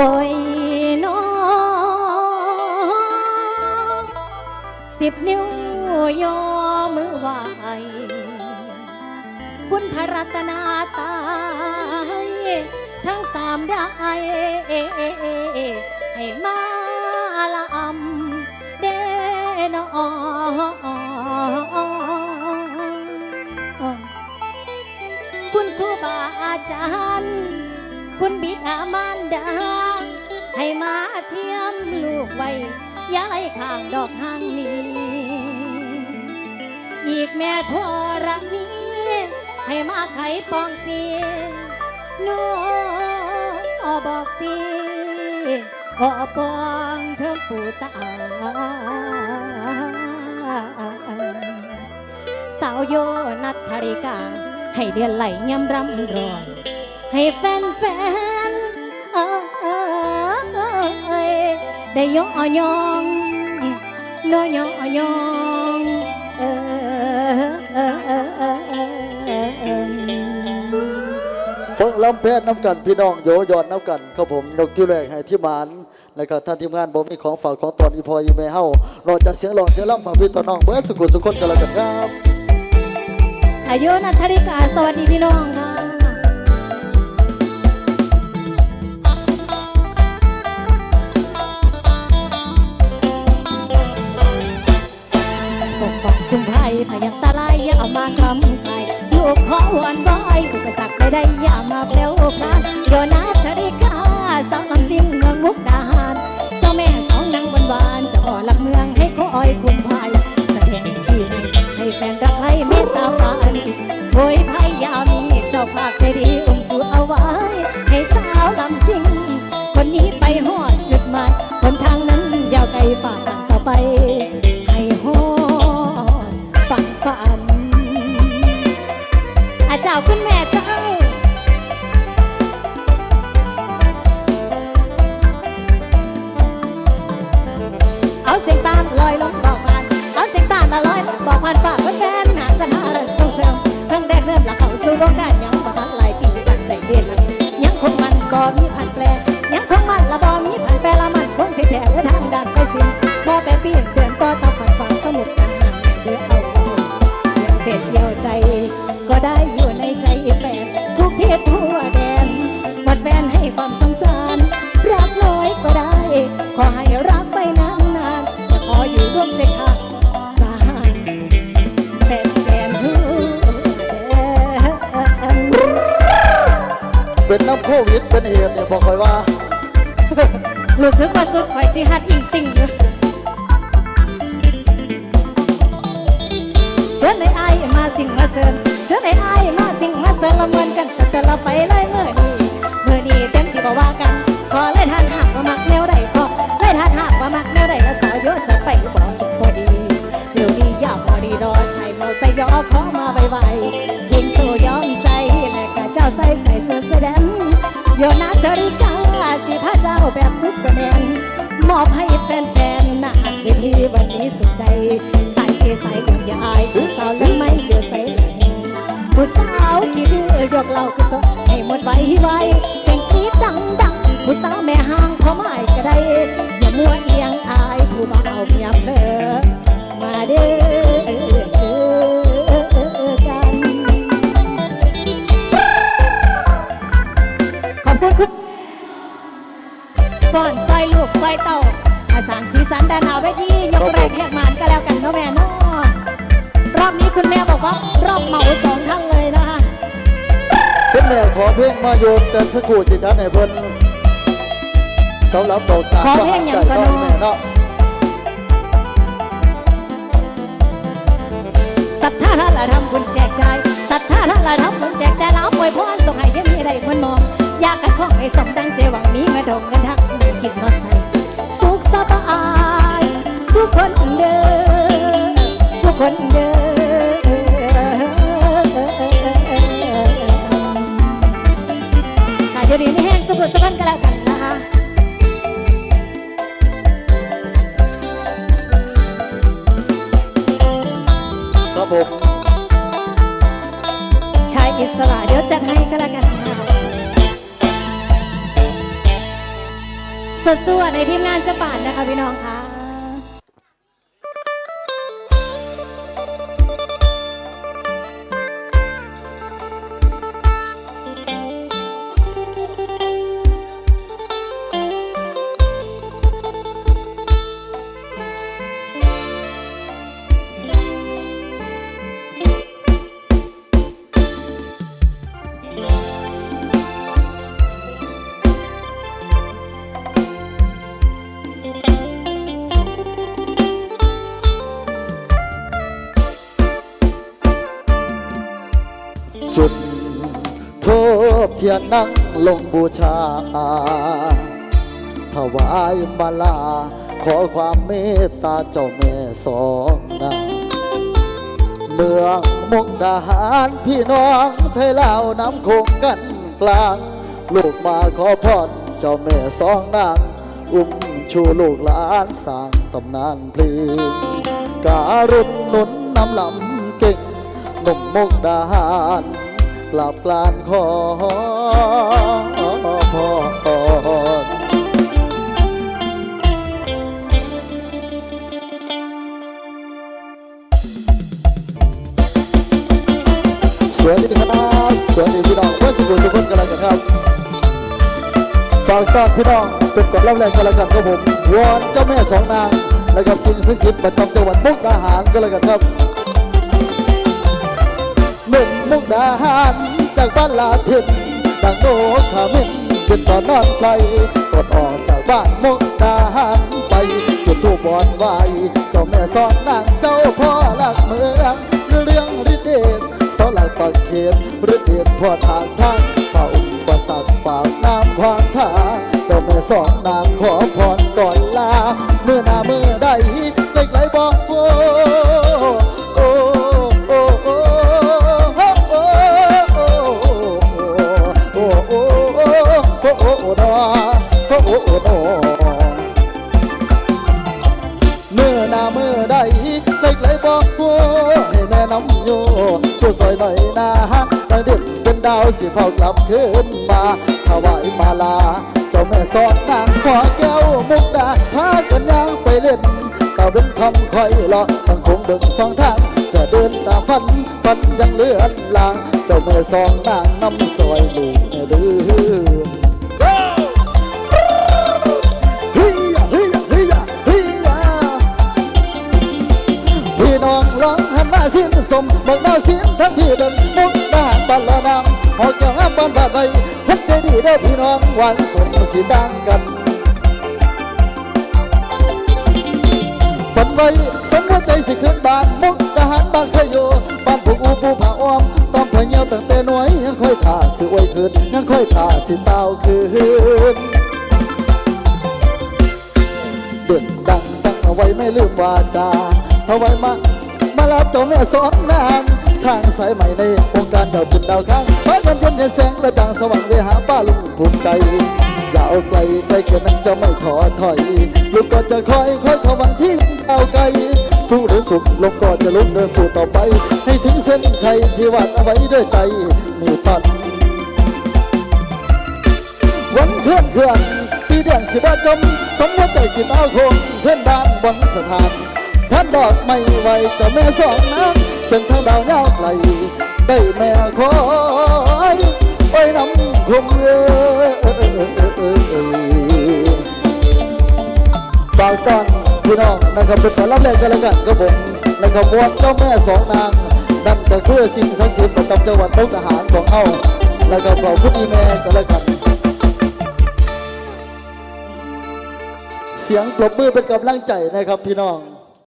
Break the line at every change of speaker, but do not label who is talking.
อ้ยน้องสิบนิ้วยอมือไหวคุณพระรัตนาตายทั้งสามได้ให้มาละอำเดนอคุณครูบาอาจารย์ คุณบิดามารดา ให้มาเทียมลูกไว้อย่าไล่ข้างดอกทางนี้ อีกแม่ทรณีให้มาไขปองสีนูบอกสิขอปองเธอปู่ตาสาวโยนัทธริกา ให้เดือนไหลยำรำร้องให้แฟนแฟน ได้ยอยองน้อยอยองเออเออเออเออเออเออ
ฟังลำแพทย์น้ำกันพี่น้องโยยอนน้ำกันครับผมนกที่แรกให้ที่หมานแล้วก็ท่านทีมงานผมมีของฝากของตอนอีพออีเมเฮารอจากเสียงหลอนเสียงล่ำฝากพี่ต่อน้องเบิร์ดสุขุมสุขคนกันแล้วกันครับ
อายุนัทธริกาสวัสดีพี่น้องค่ะามากลำไกลลูกขอวอนบอยอุปสรรคใดๆอย่ามาแปลวพลานโยนาธริกาสาวลำซิ่งเมืองมุกดาหาร เจ้าแม่สองนางบนบานจะอ่อหลักเมืองให้คอยคุณภัยแสดงที่ให้แฟนรักใครเมตตาปานโอยภัยยามีเจ้าภาคใจดี ลอยลงบอกผ่านเอาเสียงตามมาลอยลงบอกผ่านฝากแฟนๆหนาสนาเริ่มส่งเสริมทั้งแดนเริ่มละเข้าสู่โลกได้ยังประมาณหลายปีกันแต่เดือนยังคงมันก็มีพันแปลยังคงมันละบ่มีพันแปลละมันคงที่แท้ ควิด
เป็นเหตุเนี่ยบอกคอยว่า
รู้สึกว่าสุดข่อยสิฮัดอิงติ่งอยู่เชิญไอ้ไอายมาสิ่งมาเสริมเชิญไอ้ไอายมาสิ่งมาเสริมละเมินกันแต่เราไปเลยเมื่อนี้เมื่อนี้เต็มที่บอกว่ากันขอเลยทานหากว่ามักแนวใดก็เลยทานหากว่ามักแนวใดแล้วสาวโยจะไปบอกคิดพอดีเดี๋ยวนี้อย่าพอดีรอใส่เมาใส่ยอขอมาไวๆ โยนาจริกาสิพระเจ้าแบบสุดแสดงมอบให้แฟนๆหน้าเวทีวันนี้สุดใจ ใส่ใส่อุ่นอย่าอายผู้สาวนั้นไม่เดือดใส่ผู้สาวกี่ดื้อยกเราคือสดให้หมดไว้ไว้เสียงกรีดดัง อนซอยลูกซอยเต่าอาสางสีสันด้านหน้าเวทียกแรงแหกมานก็แล้วกันเนาะแม่เนาะรอบนี้คุณแม่บอกว่ารอบเหมาสองท่านเลยนะคะ
เป็นแม่ขอเพลงมาโยนกันสักครู่สิครับให้เพิ่นสำหรับเราจาก
ขอเพลงอย่างก่อน
ใจ
เนาะ
แม่เนาะ
ศรัทธาท่านละทำบุญแจกจ่ายศรัทธาท่านละทำบุญแจกจ่ายแล้วอวยพรส่งให้ยังมีได้คนมอง อยากให้ของให้สมดังใจหวังมีเงินทองเงินทักเงินกินนอนใส่สุขสบายสุขคนเด้อสุขคนเด้อค่ะเดี๋ยวนี้นี่แห้งสุขสุขกันก็แล้วกันนะคะ
ครับผม
ชายอิสระเดี๋ยวจัดให้ก็แล้วกันค่ะ สดสวดในทีมงานจะป่านนะคะพี่น้องคะ
จะนั่งลงบูชา ถวายมาลา ขอความเมตตาเจ้าแม่สองนางเมืองมุกดาหารพี่น้องไทยลาวน้ำคงกันกลาง ลูกมาขอพรเจ้าแม่สองนางอุ้มชูลูกหลานสร้างตำนานเพลงการุณนุนน้ำลำเก่งหนุ่มมุกดาหาร กราบกลางขอพรสวัสดีครับสวัสดีพี่น้องเพื่อนสุขุทุกคนกันแล้ครับฝากต้อนพี่น้องเป็นกดรับแรงกันแล้กันครับผมวอนเจ้าแม่สองนางนะครับสิ่งศักดิ์สิทธิ์ประจำจังหวัดมุกดาหารกันแล้กันครับ หนุ่มมุกดาหารจากบ้านลาพิษดังโนขมินนจินตอนนอนไกลกดออกจากบ้านมุกดาหารไปจุดทูบบอนไหวเจ้าแม่สอนนางเจ้าพ่อหลักเมืองเรื่องฤทธิ์เดชสอนหลักปักเขตฤทธิ์เดชพ่อทางทางเขาประสาทฝากน้ำความทางเจ้าแม่สอนนางขอพร หน่อยนะดังเด็ดเป็นดาวสิเฝ้ากลับคืนมาถวายมาลา เจ้าแม่สอนนางขอแก้วมุกดาพากันยางไปเล่นตาเป็นคำคอยรอตั้งคงเดินสองทางจะเดินตามฝันฟันยังเลื่อนลาง เจ้าแม่สองนางน้ำซอยลูกเดือ หนมาสิ้นสมบอกดาสิ้นทั้งพี่เดินมุกทหารบ้านละนางหอกเกี่ยวห้ามบ้านบาดใบพักใจดีเด้พี่น้องหวานสมสีดังกันฝันไว้สมหัวใจสิขึ้นบ้านมุกทหารบ้านเคยอยู่บ้านผูกอูปูผาอ้อมต้องพะเยวตั้งแต่น้อยยังค่อยท่าสิไว้คืนยังค่อยท่าสิเต้าคืนเด่นดังตั้งเอาไว้ไม่ลืมวาจาเอาไว้มา มารับเจ้าแม่สอนนางทางสายใหม่ในวงการเจ้าบุญดาวข้างพระจันทร์เย็นแสงและจางสว่างเวหาป้าลุงภูมิใจอย่าเอาไกลไกลเกินนั้นจะไม่ท้อถอย ลูกก็จะคอยคอยขวันที่เอาไกลทุกหรือสุขลงก็จะลุกเดินสู่ต่อไป ให้ถึงเส้นชัยที่วาดเอาไว้ด้วยใจมีฝันวันเคลื่อนเคลื่อนปีเดือนสิบว่าจม สมหัวใจสิเอาคงเพื่อนบ้านหวังสถาน ท่านดอกไม่ไหวเจ้าแม่สองน้ำเส้นทางดาวยาวไกลได้แม่คอยไว้น้ำคงเอ้ยฝากก่อนพี่น้องนะครับเป็นการรับแรงกันแล้วกันครับผมนะครับมวลเจ้าแม่สองนางนั่นก็คือสิ่งศักดิ์สิทธิ์ประจำจังหวัดมุกดาหารของเฮาแล้วก็ขอบคุณอีแม่กันแล้วกันเสียงปรบมือเป็นกำลังใจนะครับพี่น้อง